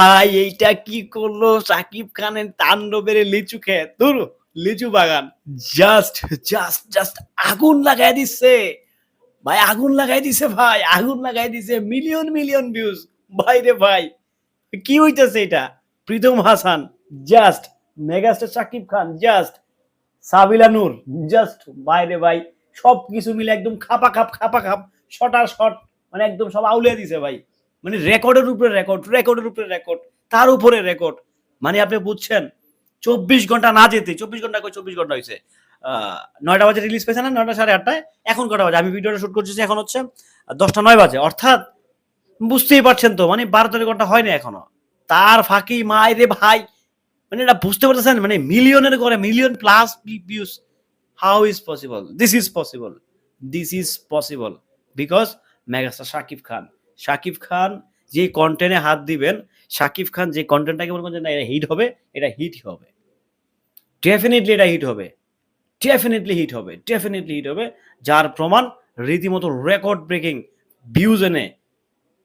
ভাই, এইটা কি করল? সাকিব খানের তাণ্ডবের লিচু খেয়ে তোর লিচু বাগান। জাস্ট জাস্ট জাস্ট আগুন লাগাই দিচ্ছে ভাই, আগুন লাগাই দিছে ভাই, আগুন লাগাই দিছে। মিলিয়ন মিলিয়ন ভিউজ ভাই রে ভাই, কি হইতেছে এটা? Pritam Hasan, just megastar Shakib Khan, just Sabila Nur, just বাইরে ভাই সব কিছু মিলে একদম খাপা খাপ খাপা খাপ, শটার শট মানে একদম সব আউলিয়ে দিছে ভাই। মানে রেকর্ডের উপরে রেকর্ড, রেকর্ডের উপরে রেকর্ড, তার উপরে রেকর্ড। মানে আপনি বুঝছেন, চব্বিশ ঘণ্টা না যেতে, চব্বিশ ঘণ্টা চব্বিশ ঘণ্টা হয়েছে নয়টা বাজে রিলিজ পেয়েছে না, নয়টা সাড়ে আটটায়? এখন কটা বাজে? আমি ভিডিওটা শুট করছি এখন হচ্ছে দশটা নয় বাজে। অর্থাৎ বুঝতেই পারছেন তো মানে বারো তেরো ঘণ্টা হয়নি এখনও। তার ফাঁকি মায় রে ভাই। মানে এটা বুঝতে পারতেছেন? মানে মিলিয়নের করে million plus views how is possible this is possible this is possible because megastar Shakib Khan Shakib Khan যে কন্টেন্টে হাত দিবেন, শাকিব খান যে কন্টেন্টটাকে মনে করছেন না, এটা হিট হবে, এটা হিট হবে। ডেফিনেটলি এটা হিট হবে। ডেফিনেটলি হিট হবে। ডেফিনেটলি হিট হবে। যার প্রমাণ রীতিমতো রেকর্ড ব্রেকিং ভিউজ এনে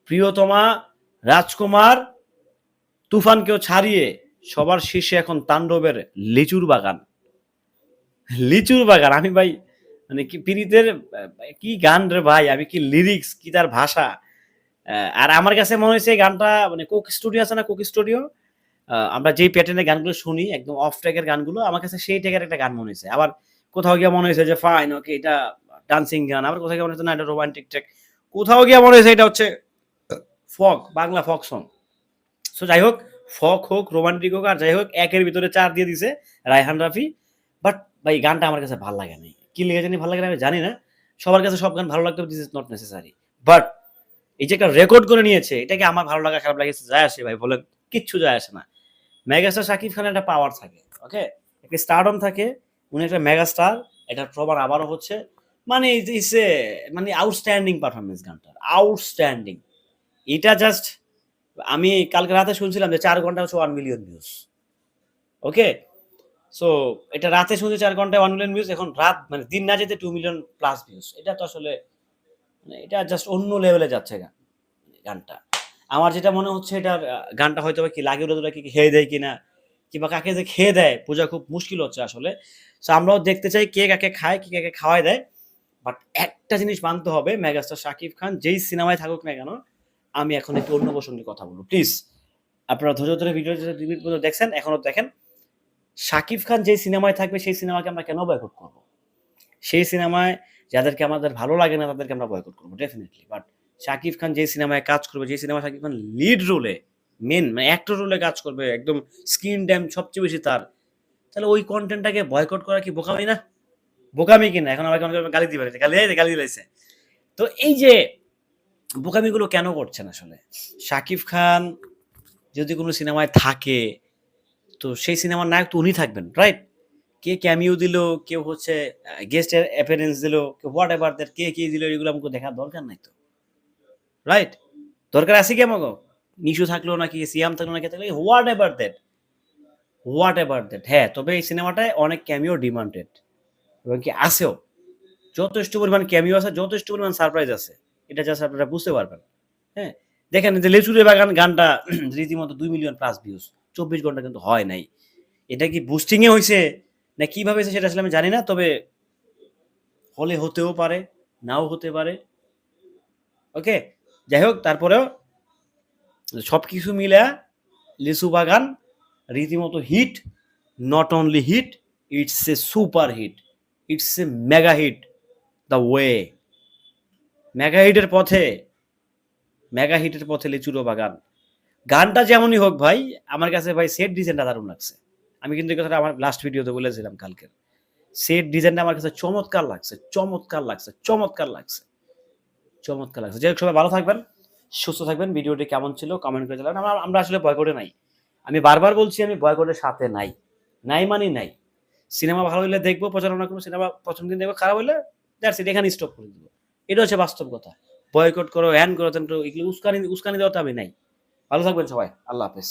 প্রিয়তমা, রাজকুমার, তুফানকেও ছাড়িয়ে সবার শীর্ষে এখন তাণ্ডবের লিচুর বাগান। লিচুর বাগান। আমি ভাই মানে কি পীড়িতের, কি গান রে ভাই? আমি কি লিরিক্স কি তার ভাষা? আর আমার কাছে মনে হয়েছে গানটা মানে কোক স্টুডিও আছে না, কোক স্টুডিও আমরা যেই প্যাটার্নের গানগুলো শুনি, একদম অফ ট্র্যাকের গানগুলো, আমার কাছে সেই ট্র্যাকের একটা গান মনে হয়েছে। আবার কোথাও গিয়ে মনে হয়েছে যে ফাইন ওকে এটা ডান্সিং গান, আবার কোথাও গিয়ে মনে হচ্ছে না, এটা রোমান্টিক ট্র্যাক কোথাও গিয়ে মনে হয়েছে, এটা হচ্ছে ফক বাংলা ফক সং সো যাই হোক ফক হোক রোমান্টিক হোক, আর যাই হোক, একের ভিতরে চার দিয়ে দিছে রায়হান রাফি। বাট ভাই, গানটা আমার কাছে ভালো লাগে না কি লেগে জানি, ভালো লাগে আমি জানি না। সবার কাছে সব গান ভালো লাগতে this is not necessary but এই যে একটা রেকর্ড করে নিয়েছে, এটাকে আমার ভালো লাগা, খারাপ লাগেছে যায় আসে ভাই, বলে কিচ্ছু যায় আসে না। মেগাস্টার শাকিব খানের একটা পাওয়ার থাকে ওকে একটা স্টারডম থাকে, উনি একটা মেগাস্টার এটার প্রমাণ আবারও হচ্ছে। মানে ইস এ মানে আউটস্ট্যান্ডিং পারফরমেন্স গানটার আউটস্ট্যান্ডিং এটা জাস্ট আমি কালকে রাতে শুনছিলাম যে চার ঘণ্টা হচ্ছে one million views okay so এটা রাতে শুনছি চার ঘন্টায় ওয়ান মিলিয়ন ভিউজ এখন রাত মানে দিন না যেতে টু মিলিয়ন প্লাস ভিউজ এটা তো আসলে এটা জাস্ট অন্য লেভেলে যাচ্ছে গান গানটা। আমার যেটা মনে হচ্ছে আহ, গানটা হয়তো কি লাগে ওরা কি খেয়ে দেয় কিনা কিংবা কাকে যে খেয়ে দেয় পূজা খুব মুশকিল হচ্ছে আসলে। সো আমরাও দেখতে চাই কে কাকে খায় কে কাকে খাওয়াই দেয়। বাট একটা জিনিস মানতে হবে মেগাস্টার শাকিব খান যেই সিনেমায় থাকুক না কেন আমি এখন একটু অন্য প্রসঙ্গে কথা বলব। প্লিজ আপনারা ধৈর্য ধরে ভিডিও দেখছেন এখনও দেখেন। শাকিব খান যেই সিনেমায় থাকবে সেই সিনেমাকে আমরা কেন বয়কট করব? সেই সিনেমায় যাদেরকে আমাদের ভালো লাগে না, তাদেরকে আমরা বয়কট করব ডেফিনেটলি বাট শাকিব খান যে সিনেমায় কাজ করবে যে সিনেমায় শাকিব খান লিড রোলে মেন মানে অ্যাক্টর রোলে কাজ করবে, একদম স্ক্রিন টাইম সবচেয়ে বেশি তার, তাহলে ওই কন্টেন্টটাকে বয়কট করা কি বোকামি না? বোকামি কিনা? এখন আমাকে অনেকে গালি দিবে, গালি গালি দিয়েছে। তো এই যে বোকামিগুলো কেন করছেন আসলে? শাকিব খান যদি কোনো সিনেমায় থাকে, তো সেই সিনেমার নায়ক তো উনি থাকবেন রাইট কে ক্যামিও দিল, কেউ হচ্ছে গেস্টের অ্যাপিয়ারেন্স দিল, কেউ হোয়াট এভার দ্যাট কে কে দিল, এগুলো আমাকে দেখার দরকার নাই তো। রাইট দরকার আছে কি আমাকে নিশু থাকল নাকি সিয়াম থাকল নাকি, থাকল whatever that whatever that হ্যাঁ তবে এই সিনেমাটায় অনেক ক্যামিও ডিমান্ডেড এবং কি আসেও যথেষ্ট পরিমাণ ক্যামিও আছে, যথেষ্ট পরিমাণ সারপ্রাইজ আছে। এটা জাস্ট আপনারা বুঝতে পারবেন। হ্যাঁ দেখেন যে লেচুরে বাগান গানটা, রীতিমতো দুই মিলিয়ন প্লাস ভিউজ চব্বিশ ঘণ্টা কিন্তু হয় নাই। এটা কি বুস্টিংয়ে হয়েছে না, কীভাবে সেটা আসলে আমি জানি না, তবে হলে হতেও পারে, নাও হতে পারে। ওকে, যাই হোক, তারপরেও সব কিছু মিলে লিচু বাগান রীতিমতো hit not only hit it's a super hit it's a mega hit the way mega হিটের পথে মেগা হিটের পথে লিচুরো বাগান। গানটা যেমনই হোক ভাই, আমার কাছে ভাই সেট ডিজাইনটা দারুণ লাগছে। আমি কিন্তু এই কথাটা আমার লাস্ট ভিডিওতে বলেছিলাম কালকে সেট ডিজাইনটা আমার কাছে চমৎকার লাগছে চমৎকার লাগছে চমৎকার লাগছে চমৎকার লাগছে। যাই হোক, সবাই ভালো থাকবেন, সুস্থ থাকবেন। ভিডিওটি কেমন ছিল কমেন্ট করে জানাবেন। আমরা আমরা আসলে বয়কটে নাই। আমি বারবার বলছি আমি বয়কটের সাথে নাই। নাই মানে নাই। সিনেমা ভালো হলে দেখব, প্রচারণা করব, সিনেমা প্রথম দিন দেখব, খারাপ হলে দ্যাটস ইট এখানে স্টপ করে দেবো। এটা হচ্ছে বাস্তব কথা। বয়কট করো হ্যান করো তেন করো উস্কানি উস্কানি দেওয়াতে আমি নাই। ভালো থাকবেন সবাই। আল্লাহ হাফেজ।